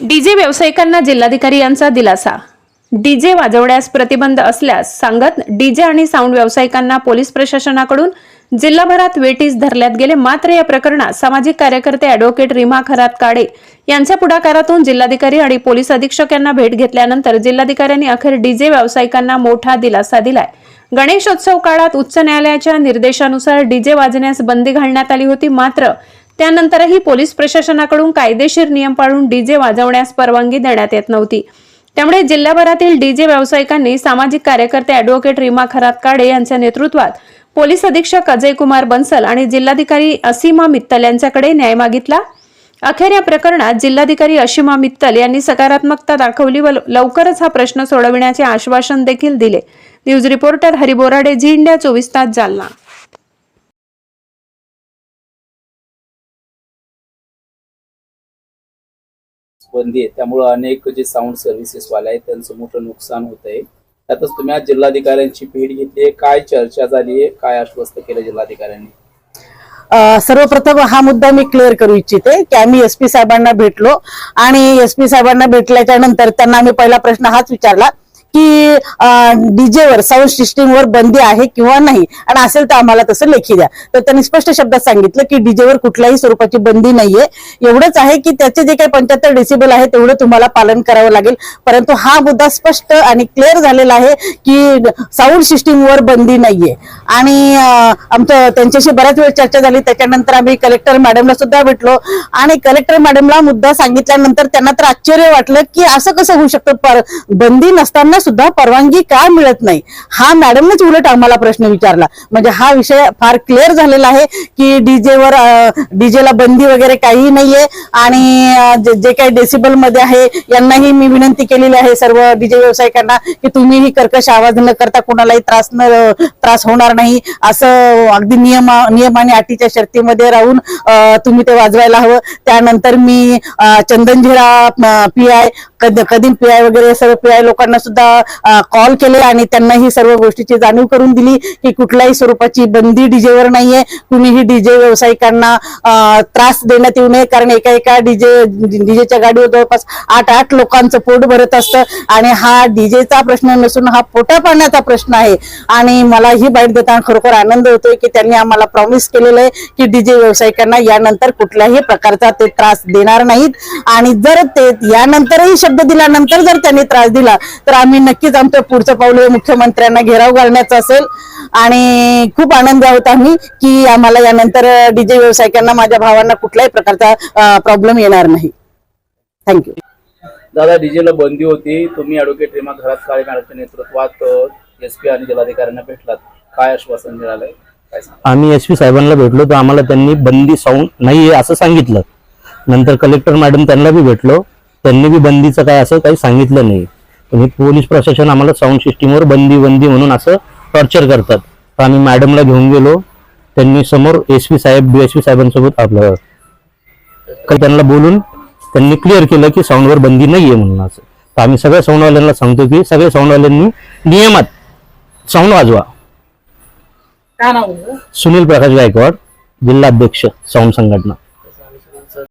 DJ व्यावसायिकांना जिल्हाधिकारी यांचा दिलासा. डीजे वाजवण्यास प्रतिबंध असल्यास सांगत डीजे आणि साऊंड व्यावसायिकांना पोलीस प्रशासनाकडून जिल्हाभरात वेटीस धरल्यात गेले. मात्र या प्रकरणात सामाजिक कार्यकर्ते अॅडव्होकेट रिमा खरात काळे यांच्या पुढाकारातून जिल्हाधिकारी आणि पोलीस अधीक्षक यांना भेट घेतल्यानंतर जिल्हाधिकाऱ्यांनी अखेर डीजे व्यावसायिकांना मोठा दिलासा दिलाय. गणेशोत्सव काळात उच्च न्यायालयाच्या निर्देशानुसार डीजे वाजण्यास बंदी घालण्यात आली होती. मात्र त्यानंतरही पोलीस प्रशासनाकडून कायदेशीर नियम पाळून डीजे वाजवण्यास परवानगी देण्यात येत नव्हती. त्यामुळे जिल्हाभरातील डीजे व्यावसायिकांनी सामाजिक कार्यकर्ते अॅडव्होकेट रीमा खरात काडे यांच्या नेतृत्वात पोलीस अधीक्षक अजय कुमार बन्सल आणि जिल्हाधिकारी असीमा मित्तल यांच्याकडे न्याय मागितला. अखेर या प्रकरणात जिल्हाधिकारी अशिमा मित्तल यांनी सकारात्मकता दाखवली व लवकरच हा प्रश्न सोडविण्याचे आश्वासन देखील दिले. News reporter Hari Borade Zee India चोवीस तास जालना. बंदी आहे. त्यामुळं अनेक जे साऊंड सर्व्हिसेस वाले आहेत त्यांचं मोठं नुकसान होत आहे. त्यातच तुम्ही आज जिल्हाधिकाऱ्यांची भेट घेतली आहे. काय चर्चा झाली आहे? काय आश्वस्त केलं जिल्हाधिकाऱ्यांनी? सर्वप्रथम हा मुद्दा मी क्लिअर करू इच्छिते की आम्ही एस पी साहेबांना भेटलो. आणि एस पी साहेबांना भेटल्याच्या नंतर त्यांना आम्ही पहिला प्रश्न हाच विचारला. की डीजेवर साऊंड सिस्टीमवर बंदी आहे किंवा नाही? आणि असेल तर आम्हाला तसं लेखी द्या. तर त्यांनी स्पष्ट शब्दात सांगितलं की डीजेवर कुठल्याही स्वरूपाची बंदी नाहीये. एवढंच आहे की त्याचे जे काही पंच्याहत्तर डेसिबल आहे तेवढं तुम्हाला पालन करावं लागेल. परंतु हा मुद्दा स्पष्ट आणि क्लिअर झालेला आहे की साऊंड सिस्टीमवर बंदी नाहीये. आणि आमचं त्यांच्याशी बऱ्याच वेळ चर्चा झाली. त्याच्यानंतर आम्ही कलेक्टर मॅडमला सुद्धा भेटलो. आणि कलेक्टर मॅडमला मुद्दा सांगितल्यानंतर त्यांना तर आश्चर्य वाटलं की असं कसं होऊ शकतं? पर बंदी नसताना सुद्धा परवानगी का मिळत नाही? हा मॅडमनेच उलट आम्हाला प्रश्न विचारला. म्हणजे हा विषय फार क्लिअर झालेला आहे की डीजेवर डीजेला बंदी वगैरे काही नाहीये आणि जे जे काही डेसिबलमध्ये आहे यांनाही मी विनंती केलेली आहे सर्व डीजे व्यावसायिकांना की तुम्हीही कर्कश आवाज न करता कोणालाही त्रास न त्रास होणार नाही. असं अगदी नियम नियम आणि अटीच्या शर्तीमध्ये राहून तुम्ही ते वाजवायला हवं. त्यानंतर मी चंदनझिरा पी आय कधी पी आय वगैरे सर्व पीआय लोकांना सुद्धा कॉल केले आणि त्यांना ही सर्व गोष्टीची जाणीव करून दिली की कुठल्याही स्वरूपाची बंदी डीजेवर नाहीये. कुणीही डीजे व्यावसायिकांना त्रास देण्यात येऊ नये कारण एका एका डीजे डीजेच्या गाडीवर जवळपास आठ आठ लोकांचं पोट भरत असतं आणि हा डीजेचा प्रश्न नसून हा पोटा पाण्याचा प्रश्न आहे. आणि मला ही बाईट देताना खरोखर आनंद होतोय की त्यांनी आम्हाला प्रॉमिस केलेलं आहे की डीजे व्यावसायिकांना यानंतर कुठल्याही प्रकारचा ते त्रास देणार नाहीत. आणि जर ते यानंतरही शब्द दिल्यानंतर जर त्यांनी त्रास दिला तर आम्ही नक्कीच आमचं पुढचं पाऊल हे मुख्यमंत्र्यांना घेराव घालण्याचं असेल. आणि खूप आनंदी आहोत आम्ही की आम्हाला यानंतर डीजे व्यावसायिकांना माझ्या भावांना कुठल्याही प्रकारचा प्रॉब्लेम येणार नाही. थँक्यू दादा डीजेला बंदी होती. तुम्ही ऍडव्होकेट रेमा घरात काळे मॅडमच्या नेतृत्वात एस पी आणि जिल्हाधिकाऱ्यांना भेटलात. काय आश्वासन मिळालंय? आम्ही एस पी साहेबांना भेटलो तर आम्हाला त्यांनी बंदी साऊंड नाहीये असं सांगितलं. नंतर कलेक्टर मॅडम त्यांना बी भेटलो. त्यांनी बी बंदीचं काय असं काही सांगितलं नाही. पण हे पोलीस प्रशासन आम्हाला साऊंड सिस्टीमवर बंदी बंदी म्हणून असं टॉर्चर करतात. तर आम्ही मॅडमला घेऊन गेलो. त्यांनी समोर एस पी साहेब डी एस पी साहेबांसोबत आपलं का त्यांना बोलून त्यांनी क्लिअर केलं की साऊंडवर बंदी नाहीये म्हणून असं. तर आम्ही सगळ्या साऊंडवाल्यांना सांगतो की सगळ्या साऊंडवाल्यांनी नियमात साऊंड वाजवा? सुनील प्रकाश गायकवाड जिल्हाध्यक्ष साऊंड संघटना.